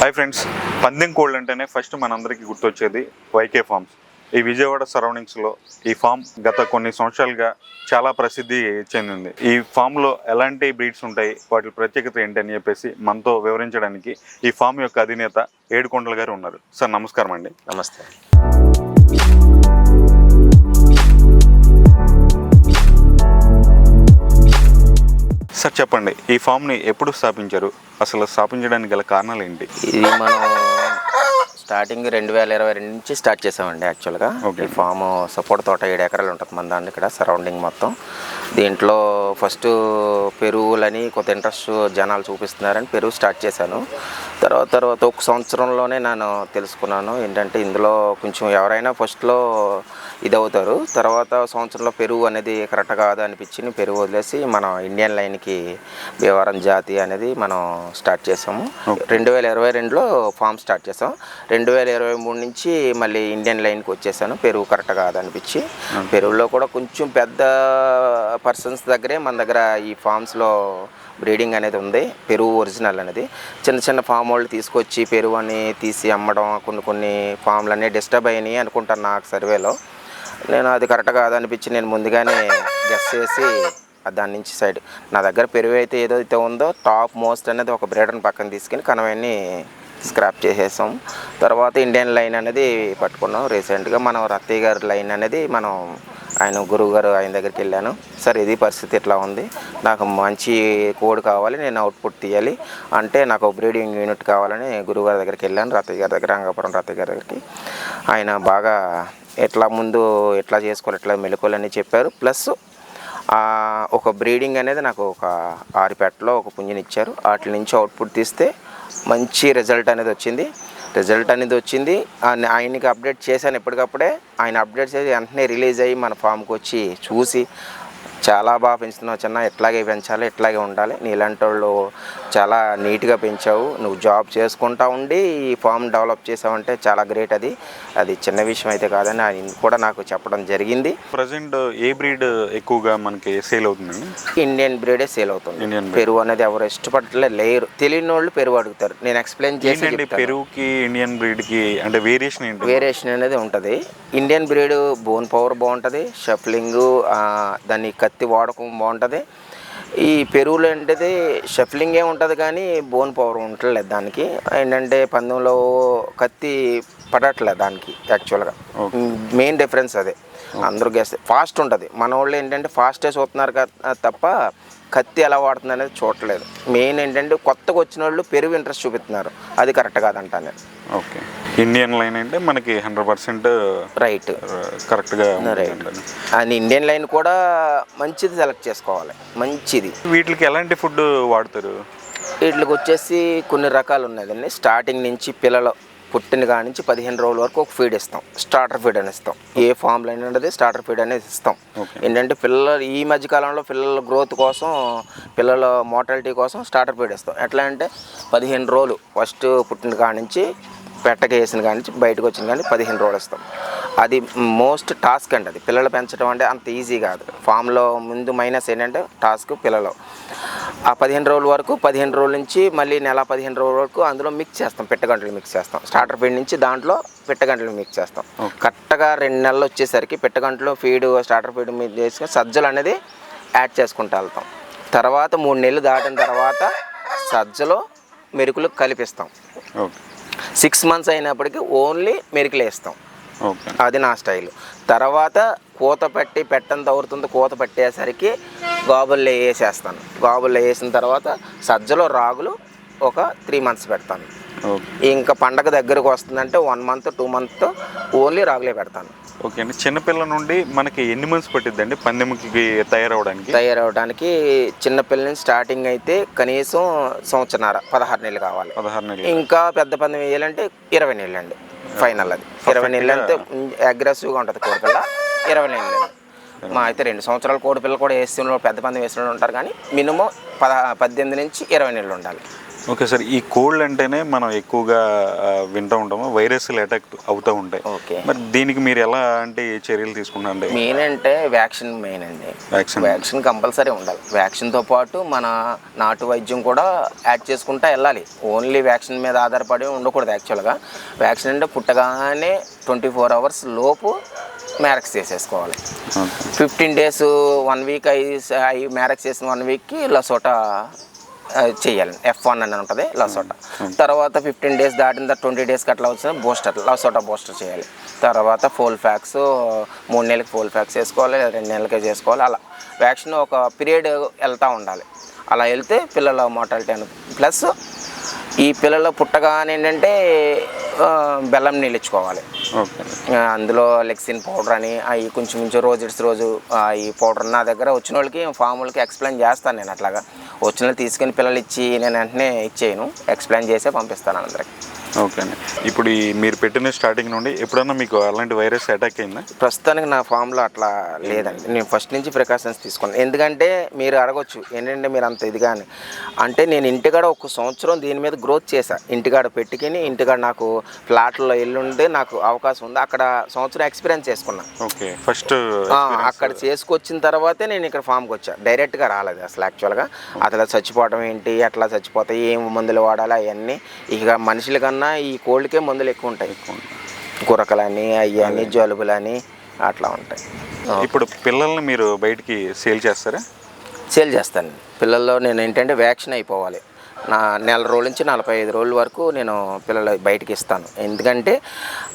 Hi friends పందెం కోళ్ళు అంటేనే ఫస్ట్ మనందరికీ గుర్తొచ్చేది వైకే ఫార్మ్స్ ఈ విజయవాడ సరౌండింగ్స్లో ఈ ఫామ్ గత కొన్ని సంవత్సరాలుగా చాలా ప్రసిద్ధి చెందింది. ఈ ఫామ్లో ఎలాంటి బ్రీడ్స్ ఉంటాయి వాటి ప్రత్యేకత ఏంటి అని చెప్పేసి మనతో వివరించడానికి ఈ ఫామ్ యొక్క అధినేత ఏడుకొండల గారు ఉన్నారు. సార్ నమస్కారం అండి నమస్తే. సార్ చెప్పండి. ఈ ఫామ్ని ఎప్పుడు స్థాపించారు? అసలు స్థాపించడానికి గల కారణాలు ఏంటి? ఇది మనం స్టార్టింగ్ రెండు వేల ఇరవై రెండు నుంచి స్టార్ట్ చేసామండి యాక్చువల్గా. ఈ ఫామ్ సపోర్ట్ తోట ఏడు ఎకరాలు ఉంటుంది మన దాన్ని ఇక్కడ సరౌండింగ్ మొత్తం. దీంట్లో ఫస్ట్ పెరుగులని కొంత ఇంట్రెస్ట్ జనాలు చూపిస్తున్నారని పెరుగు స్టార్ట్ చేశాను. తర్వాత తర్వాత ఒక సంవత్సరంలోనే నేను తెలుసుకున్నాను ఏంటంటే ఇందులో కొంచెం ఎవరైనా ఫస్ట్లో ఇది అవుతారు తర్వాత సంవత్సరంలో పెరుగు అనేది కరెక్ట్ కాదు అనిపించి పెరుగు వదిలేసి మనం ఇండియన్ లైన్కి భీమవరం జాతి అనేది మనం స్టార్ట్ చేసాము రెండు వేల ఇరవై రెండులో ఫామ్ స్టార్ట్ చేసాం రెండు వేల ఇరవై మూడు నుంచి మళ్ళీ ఇండియన్ లైన్కి వచ్చేసాను. పెరుగు కరెక్ట్ కాదు అనిపించి. పెరుగులో కూడా కొంచెం పెద్ద పర్సన్స్ దగ్గరే మన దగ్గర ఈ ఫామ్స్లో బ్రీడింగ్ అనేది ఉంది. పెరుగు ఒరిజినల్ అనేది. చిన్న చిన్న ఫామ్ వాళ్ళు తీసుకొచ్చి పెరుగు అని తీసి అమ్మడం కొన్ని కొన్ని ఫామ్లు అన్నీ డిస్టర్బ్ అయినాయి అనుకుంటాను నాకు సర్వేలో. నేను అది కరెక్ట్ కాదనిపించి నేను ముందుగానే గెస్ చేసి దాని నుంచి సైడ్ నా దగ్గర పెరుగు అయితే ఏదైతే ఉందో టాప్ మోస్ట్ అనేది ఒక బ్రీడర్ని పక్కన తీసుకుని కనవన్నీ స్క్రాప్ చేసేసాం. తర్వాత ఇండియన్ లైన్ అనేది పట్టుకున్నాం. రీసెంట్గా మనం రత్తయ్య గారి లైన్ అనేది మనం ఆయన గురువుగారు ఆయన దగ్గరికి వెళ్ళాను. సార్ ఇది పరిస్థితి ఇట్లా ఉంది? నాకు మంచి కోడ్ కావాలి నేను అవుట్పుట్ తీయాలి. అంటే నాకు బ్రీడింగ్ యూనిట్ కావాలని గురువుగారి దగ్గరికి వెళ్ళాను రత్తయ్య గారి దగ్గర రంగాపురం రత్తయ్య గారి దగ్గరికి. ఆయన బాగా ఎట్లా ముందు ఎట్లా చేసుకోవాలి ఎట్లా మెలకువలని చెప్పారు. ప్లస్ ఒక బ్రీడింగ్ అనేది నాకు ఒక ఆరిపేటలో ఒక పుంజుని ఇచ్చారు. వాటి నుంచి అవుట్పుట్ తీస్తే మంచి రిజల్ట్ అనేది వచ్చింది. రిజల్ట్ అనేది వచ్చింది. ఆయనకి అప్డేట్ చేశాను ఎప్పటికప్పుడే. ఆయన అప్డేట్ చేసి వెంటనే రిలీజ్ అయ్యి మన ఫామ్కి వచ్చి చూసి చాలా బాగా పెంచుతున్నావు చిన్న ఎట్లాగే పెంచాలి ఎట్లాగే ఉండాలి. నీ ఇలాంటి వాళ్ళు చాలా నీట్గా పెంచావు. నువ్వు జాబ్ చేసుకుంటా ఉండి ఈ ఫామ్ డెవలప్ చేసావంటే చాలా గ్రేట్ అది. అది చిన్న విషయం అయితే కాదని ఆయన కూడా నాకు చెప్పడం జరిగింది. ప్రజెంట్ ఏ బ్రీడ్ ఎక్కువగా మనకి సేల్ అవుతుందండి? ఇండియన్ బ్రీడే సేల్ అవుతుంది. ఇండియన్. పెరుగు అనేది ఎవరు ఇష్టపడలే లేరు. తెలియని వాళ్ళు పెరుగు అడుగుతారు. నేను ఎక్స్ప్లెయిన్ చేసి. పెరుగుకి ఇండియన్ బ్రీడ్కి అంటే వేరియేషన్ ఏంటి? వేరియేషన్ అనేది ఉంటుంది. ఇండియన్ బ్రీడ్ బోన్ పవర్ బాగుంటుంది. షఫ్లింగ్ దాని కత్తి వాడకం బాగుంటుంది. ఈ పెరుగులో ఏంటిది షఫ్లింగ్ ఏ ఉంటుంది కానీ బోన్ పవర్ ఉండట్లేదు దానికి. ఏంటంటే పందెంలో కత్తి పడట్లేదు దానికి యాక్చువల్గా. మెయిన్ డిఫరెన్స్ అదే. అందరూ గెస్ ఫాస్ట్ ఉంటుంది. మన వాళ్ళు ఏంటంటే ఫాస్టే చూస్తున్నారు తప్ప కత్తి ఎలా వాడుతుంది అనేది చూడట్లేదు. మెయిన్ ఏంటంటే కొత్తగా వచ్చిన వాళ్ళు పెరుగు ఇంట్రెస్ట్ చూపిస్తున్నారు అది కరెక్ట్ కాదంటా నేను. ఓకే. ఇండియన్ లైన్ అంటే మనకి హండ్రెడ్ పర్సెంట్ రైట్ కరెక్ట్గా రైట్ అండ్. ఇండియన్ లైన్ కూడా మంచిది సెలెక్ట్ చేసుకోవాలి. మంచిది. వీటికి ఎలాంటి ఫుడ్ వాడతారు? వీటికి వచ్చేసి కొన్ని రకాలు ఉన్నాయండి. స్టార్టింగ్ నుంచి పిల్లలు పుట్టిన కాడి నుంచి పదిహేను రోజుల వరకు ఒక ఫీడ్ ఇస్తాం. స్టార్టర్ ఫీడ్ అని ఇస్తాం. ఏ ఫామ్లో అయినది స్టార్టర్ ఫీడ్ అనేది ఇస్తాం. ఏంటంటే పిల్లలు ఈ మధ్య కాలంలో పిల్లల గ్రోత్ కోసం పిల్లల మోటాలిటీ కోసం స్టార్టర్ ఫీడ్ ఇస్తాం. ఎట్లా అంటే పదిహేను రోజులు ఫస్ట్ పుట్టిన కాడి నుంచి పెట్టక వేసిన కాడి నుంచి బయటకు వచ్చిన కానీ పదిహేను రోజులు ఇస్తాం. అది మోస్ట్ టాస్క్ అండి అది. పిల్లలు పెంచడం అంటే అంత ఈజీ కాదు. ఫామ్లో ముందు మైనస్ ఏంటంటే టాస్క్ పిల్లలు. ఆ పదిహేను రోజుల వరకు పదిహేను రోజుల నుంచి మళ్ళీ నెల పదిహేను రోజుల వరకు అందులో మిక్స్ చేస్తాం. పెట్టగంటలు మిక్స్ చేస్తాం. స్టార్టర్ ఫీడ్ నుంచి దాంట్లో పెట్టగంటలు మిక్స్ చేస్తాం. కరెక్ట్గా రెండు నెలలు వచ్చేసరికి పెట్టగంటలు ఫీడ్ స్టార్టర్ ఫీడ్ మీద చేసుకుని సజ్జలు అనేది యాడ్ చేసుకుంటూ వెళ్తాం. తర్వాత మూడు నెలలు దాటిన తర్వాత సజ్జలో మెరుకులు కలిపిస్తాం. ఓకే. సిక్స్ మంత్స్ అయినప్పటికీ ఓన్లీ మెరుకులు వేస్తాం. అది నా స్టైల్. తర్వాత కూత పెట్టి పెట్టంత అవుతుంది కూత పెట్టేసరికి గాబుల్లో వేసేస్తాను. గాబుల్లో వేసిన తర్వాత సజ్జలో రాగులు ఒక త్రీ మంత్స్ పెడతాను. ఇంకా పండగ దగ్గరకు వస్తుందంటే one month two month only రాగులే పెడతాను. ఓకే అండి. చిన్నపిల్ల నుండి మనకి ఎన్ని మంత్స్ పట్టిద్దండి పందెంకి తయారవడానికి? తయారవడానికి చిన్నపిల్ల నుంచి స్టార్టింగ్ అయితే కనీసం సంవత్సరన్నర పదహారు నెలలు కావాలి. పదహారు నెలలు. ఇంకా పెద్ద పందెం వేయాలంటే ఇరవై నెలలు అండి ఫైనల్ అది ఇరవై నెలలు అంటే అగ్రెసివ్గా ఉంటుంది కోడిపిల్ల ఇరవై నెలలు. మా అయితే రెండు సంవత్సరాల కోడిపిల్ల కూడా వేస్తున్న పెద్ద పందెం వేసిన ఉంటారు కానీ మినిమం పద పద్దెనిమిది నుంచి ఇరవై నెలలు ఉండాలి. ఓకే సార్ ఈ కోల్డ్ అంటేనే మనం ఎక్కువగా వింటూ ఉంటాము వైరస్లు అటాక్ అవుతూ ఉంటాయి. ఓకే. మరి దీనికి మీరు ఎలా అంటే ఏ చర్యలు తీసుకున్నారండి మెయిన్ అంటే వ్యాక్సిన్ మెయిన్ అండి. వ్యాక్సిన్ వ్యాక్సిన్ కంపల్సరీ ఉండాలి. వ్యాక్సిన్తో పాటు మన నాటు వైద్యం కూడా యాడ్ చేసుకుంటా వెళ్ళాలి. ఓన్లీ వ్యాక్సిన్ మీద ఆధారపడి ఉండకూడదు యాక్చువల్గా వ్యాక్సిన్ అంటే పుట్టగానే ట్వంటీ ఫోర్ అవర్స్ లోపు మ్యారక్స్ చేసేసుకోవాలి. ఫిఫ్టీన్ డేస్ వన్ వీక్ అయి అయి మ్యారక్స్ చేసిన వన్ వీక్కి లసోటా చేయాలి. ఎఫ్ వన్ అని ఉంటుంది లసోటా తర్వాత ఫిఫ్టీన్ డేస్ దాటిన తర్వాత ట్వంటీ డేస్కి అట్లా వచ్చిన బూస్టర్ లసోటా బూస్టర్ చేయాలి. తర్వాత ఫోల్ ఫ్యాక్స్ మూడు నెలలకి ఫోల్ ఫ్యాక్స్ వేసుకోవాలి రెండు నెలలకే చేసుకోవాలి అలా. వ్యాక్సిన్ ఒక పీరియడ్ వెళ్తూ ఉండాలి. అలా వెళ్తే పిల్లల మోటాలిటీ అని ప్లస్ ఈ పిల్లలు పుట్టగానే ఏంటంటే బెల్లం నీళ్ళు ఇచ్చుకోవాలి ఓకే. ఆ, అందులో లెక్సిన్ పౌడర్ అని అవి కొంచెం కొంచెం రోజు ఇట్స్ రోజు ఆ, ఈ పౌడర్ నా దగ్గర వచ్చిన వాళ్ళకి ఫాములకి ఎక్స్ప్లెయిన్ చేస్తాను నేను అట్లాగా. వచ్చిన వాళ్ళు తీసుకుని పిల్లలు ఇచ్చి నేను వెంటనే ఇచ్చేయను. ఎక్స్ప్లెయిన్ చేసే పంపిస్తాను అందరికి. ఓకే అండి ఇప్పుడు ఈ మీరు పెట్టిన స్టార్టింగ్ నుండి ఎప్పుడన్నా మీకు అలాంటి వైరస్ అటాక్ అయిందా? ప్రస్తుతానికి నా ఫామ్లో అట్లా లేదండి. నేను ఫస్ట్ నుంచి ప్రికాషన్స్ తీసుకున్నాను. ఎందుకంటే మీరు అడగొచ్చు ఏంటంటే మీరు అంత ఇదిగా అని అంటే నేను ఇంటికాడ ఒక సంవత్సరం దీని మీద గ్రోత్ చేశా. ఇంటికాడ పెట్టుకుని ఇంటికాడ నాకు ఫ్లాట్లో ఎల్లుండి నాకు అవకాశం ఉంది. అక్కడ సంవత్సరం ఎక్స్పీరియన్స్ చేసుకున్నా. ఓకే. ఫస్ట్ అక్కడ చేసుకొచ్చిన తర్వాతే నేను ఇక్కడ ఫామ్కి వచ్చా. డైరెక్ట్గా రాలేదు అసలు యాక్చువల్గా. అసలు చచ్చిపోవడం ఏంటి అట్లా చచ్చిపోతాయి ఏం మందులు వాడాలి అవన్నీ. ఇక మనుషుల కన్నా ఈ కోళ్ళకే మందులు ఎక్కువ ఉంటాయి. గురకలని అవన్నీ జలుబులని అట్లా ఉంటాయి. ఇప్పుడు పిల్లల్ని మీరు బయటికి సేల్ చేస్తారా? సేల్ చేస్తాను. పిల్లల్లో నేను ఏంటంటే వ్యాక్సిన్ అయిపోవాలి. నా నెల రోజుల నుంచి నలభై ఐదు రోజుల వరకు నేను పిల్లలు బయటికి ఇస్తాను. ఎందుకంటే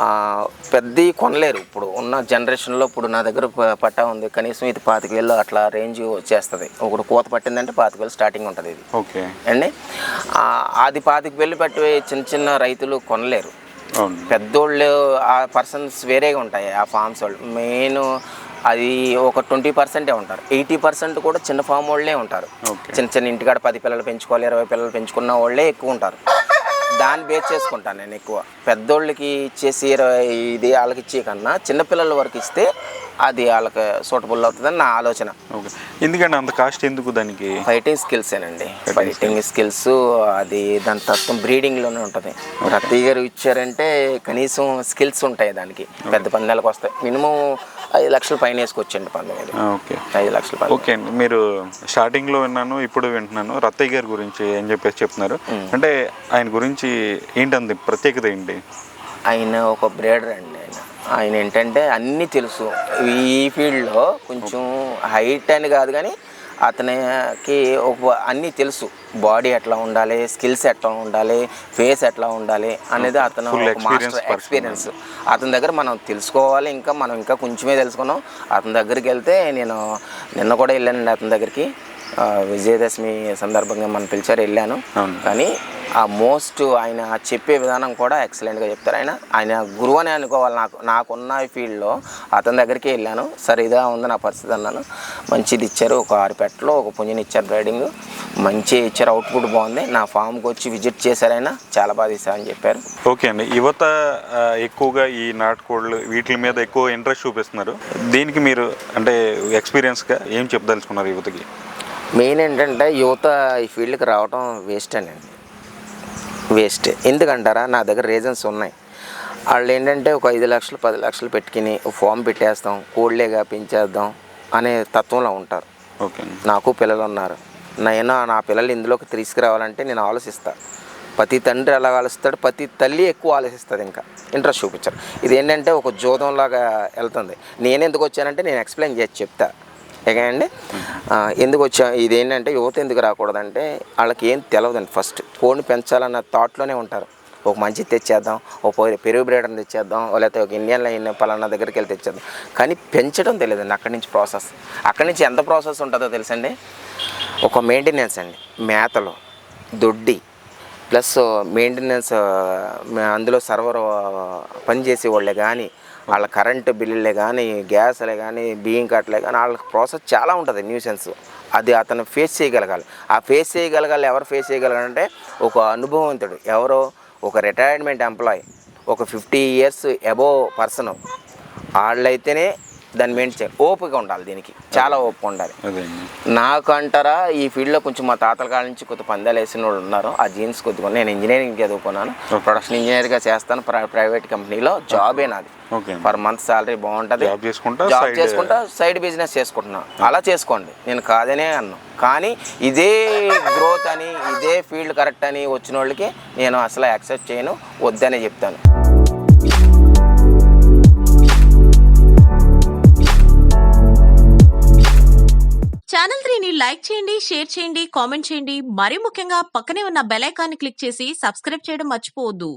ఆ, పెద్దవి కొనలేరు. ఇప్పుడు ఉన్న జనరేషన్లో ఇప్పుడు నా దగ్గర పట్టా ఉంది. కనీసం ఇది పాతిక వేలు అట్లా రేంజ్ వచ్చేస్తుంది. ఒకటి కోత పట్టిందంటే పాతిక వేలు స్టార్టింగ్ ఉంటుంది ఇది. ఓకే. అండి? అది పాతిక వేలు పెట్టి చిన్న చిన్న రైతులు కొనలేరు. పెద్దోళ్ళు ఆ పర్సన్స్ వేరేగా ఉంటాయి ఆ ఫామ్స్ వాళ్ళు. మెయిన్ అది ఒక ట్వంటీ పర్సెంటే ఉంటారు. ఎయిటీ పర్సెంట్ కూడా చిన్న ఫామ్ వాళ్ళే ఉంటారు. చిన్న చిన్న ఇంటికాడ పది పిల్లలు పెంచుకోవాలి ఇరవై పిల్లలు పెంచుకున్న వాళ్ళే ఎక్కువ ఉంటారు. దాన్ని బేస్ చేసుకుంటాను నేను ఎక్కువ. పెద్దోళ్ళకి ఇచ్చేసి ఇరవై ఇది వాళ్ళకి ఇచ్చే కన్నా చిన్నపిల్లల వరకు ఇస్తే అది వాళ్ళకి సూటబుల్ అవుతుందని నా ఆలోచన. ఓకే. ఎందుకంటే అంత కాస్ట్ ఎందుకు దానికి? ఫైటింగ్ స్కిల్స్ ఏనండి. ఫైటింగ్ స్కిల్స్ అది దాని తత్వం బ్రీడింగ్లోనే ఉంటుంది. రత్తయ్య గారు ఇచ్చారంటే కనీసం స్కిల్స్ ఉంటాయి దానికి. పెద్ద పందాలకు వస్తాయి. మినిమం ఐదు లక్షల పైన వేసుకొచ్చండి పందెం ఇది ఓకే. ఐదు లక్షల పైన. ఓకే అండి. మీరు స్టార్టింగ్లో విన్నాను ఇప్పుడు వింటున్నాను. రత్తయ్య గారి గురించి ఏం చెప్పేసి చెప్తున్నారు? అంటే ఆయన గురించి ఏంటంది ప్రత్యేకత ఏంటి? ఆయన ఒక బ్రేడర్ అండి ఆయన. ఆయన ఏంటంటే అన్నీ తెలుసు. ఈ ఫీల్డ్లో కొంచెం హైట్ అని కాదు కానీ అతనికి ఒక అన్నీ తెలుసు. బాడీ ఎట్లా ఉండాలి స్కిల్స్ ఎట్లా ఉండాలి ఫేస్ ఎట్లా ఉండాలి అనేది అతను మాస్టర్. ఎక్స్పీరియన్స్ అతని దగ్గర మనం తెలుసుకోవాలి ఇంకా మనం ఇంకా కొంచెమే తెలుసుకున్నాం. అతని దగ్గరికి వెళ్తే నేను నిన్న కూడా వెళ్ళానండి అతని దగ్గరికి. విజయదశమి సందర్భంగా మనం పిలిచారు వెళ్ళాను. కానీ ఆ మోస్ట్ ఆయన చెప్పే విధానం కూడా ఎక్సలెంట్గా చెప్తారు. ఆయన ఆయన గురువు అని అనుకోవాలి నాకు నాకున్న ఫీల్డ్లో అతని దగ్గరికి వెళ్ళాను. సరే ఇదా ఉంది నా పరిస్థితి అన్నాను. మంచిది ఇచ్చారు ఒక ఆరు పెట్టలో ఒక పుంజని ఇచ్చారు బ్రైడింగ్ మంచి ఇచ్చారు అవుట్పుట్ బాగుంది. నా ఫామ్కి వచ్చి విజిట్ చేశారైనా చాలా బాగా తీసారని చెప్పారు. ఓకే అండి. యువత ఎక్కువగా ఈ నాటుకోళ్ళు వీటి మీద ఎక్కువ ఇంట్రెస్ట్ చూపిస్తున్నారు. దీనికి మీరు అంటే ఎక్స్పీరియన్స్గా ఏం చెప్పదలుచుకున్నారు యువతకి? మెయిన్ ఏంటంటే యువత ఈ ఫీల్డ్కి రావడం వేస్ట్ అండి. వేస్ట్ ఎందుకంటారా? నా దగ్గర రీజన్స్ ఉన్నాయి. వాళ్ళు ఏంటంటే ఒక ఐదు లక్షలు పది లక్షలు పెట్టుకుని ఫామ్ పెట్టేస్తాం కోళ్ళేగా పెంచేద్దాం అనే తత్వంలో ఉంటారు. ఓకే నాకు పిల్లలు ఉన్నారు. నేను నా పిల్లలు ఇందులోకి తీసుకురావాలంటే నేను ఆలోచిస్తా. ప్రతి తండ్రి ఎలా ఆలోచిస్తాడు? ప్రతి తల్లి ఎక్కువ ఆలోచిస్తుంది ఇంకా. ఇంట్రెస్ట్ చూపించారు. ఇది ఏంటంటే ఒక జోదంలాగా వెళ్తుంది. నేను ఎందుకు వచ్చానంటే నేను ఎక్స్ప్లెయిన్ చేసి ఓకే అండి ఎందుకు వచ్చా? ఇది ఏంటంటే యువత ఎందుకు రాకూడదంటే వాళ్ళకి ఏం తెలియదండి ఫస్ట్. ఫోన్ పెంచాలన్న థాట్లోనే ఉంటారు. ఒక మంచి తెచ్చేద్దాం ఒక పెరుగు- పెరుగు తెచ్చేద్దాం లేకపోతే ఒక ఇండియన్ లైన్ పలానా దగ్గరికి వెళ్ళి తెచ్చేద్దాం. కానీ పెంచడం తెలియదండి అక్కడి నుంచి ప్రాసెస్. అక్కడి నుంచి ఎంత ప్రాసెస్ ఉంటుందో తెలుసండి? ఒక మెయింటెనెన్స్ అండి. మేతలు దొడ్డి ప్లస్ మెయింటెనెన్స్ అందులో సర్వర్ పనిచేసే వాళ్ళే కానీ వాళ్ళ కరెంటు బిల్లులే కానీ గ్యాస్లే కానీ బియ్యం కట్టలే కానీ వాళ్ళకి ప్రాసెస్ చాలా ఉంటుంది న్యూసెన్స్. అది అతను ఫేస్ చేయగలగాలి. ఆ ఫేస్ చేయగలగాలి ఎవరు ఫేస్ చేయగలగాలంటే ఒక అనుభవంతుడు ఎవరో ఒక రిటైర్మెంట్ ఎంప్లాయ్ ఒక ఫిఫ్టీ ఇయర్స్ అబోవ్ పర్సన్. వాళ్ళైతేనే దాన్ని మెయింటైన్ చేయాలి ఓపిక ఉండాలి దీనికి. చాలా ఓపిక ఉండాలి. నాకు అంటారా ఈ ఫీల్డ్లో కొంచెం మా తాతల కాడ నుంచి కొద్ది పందాలు వేసిన వాళ్ళు ఉన్నారు. ఆ జీన్స్ కొద్దిగా నేను ఇంజనీరింగ్ చదువుకున్నాను. ప్రొడక్షన్ ఇంజనీర్గా చేస్తాను ప్ర- ప్రైవేట్ కంపెనీలో జాబే నాది. పర్ మంత్ సాలరీ బాగుంటుంది. జాబ్ చేసుకుంటా జాబ్ చేసుకుంటా సైడ్ బిజినెస్ చేసుకుంటున్నా. అలా చేసుకోండి. నేను కాదనే అన్నాను కానీ ఇదే గ్రోత్ అని ఇదే ఫీల్డ్ కరెక్ట్ అని వచ్చిన వాళ్ళకి నేను అసలు యాక్సెప్ట్ చేయను వద్దనే చెప్తాను. ఛానల్ త్రీని లైక్ చేయండి షేర్ చేయండి కామెంట్ చేయండి. మరీ ముఖ్యంగా పక్కనే ఉన్న బెల్ ఐకాన్ని క్లిక్ చేసి సబ్స్క్రైబ్ చేయడం మర్చిపోవద్దు.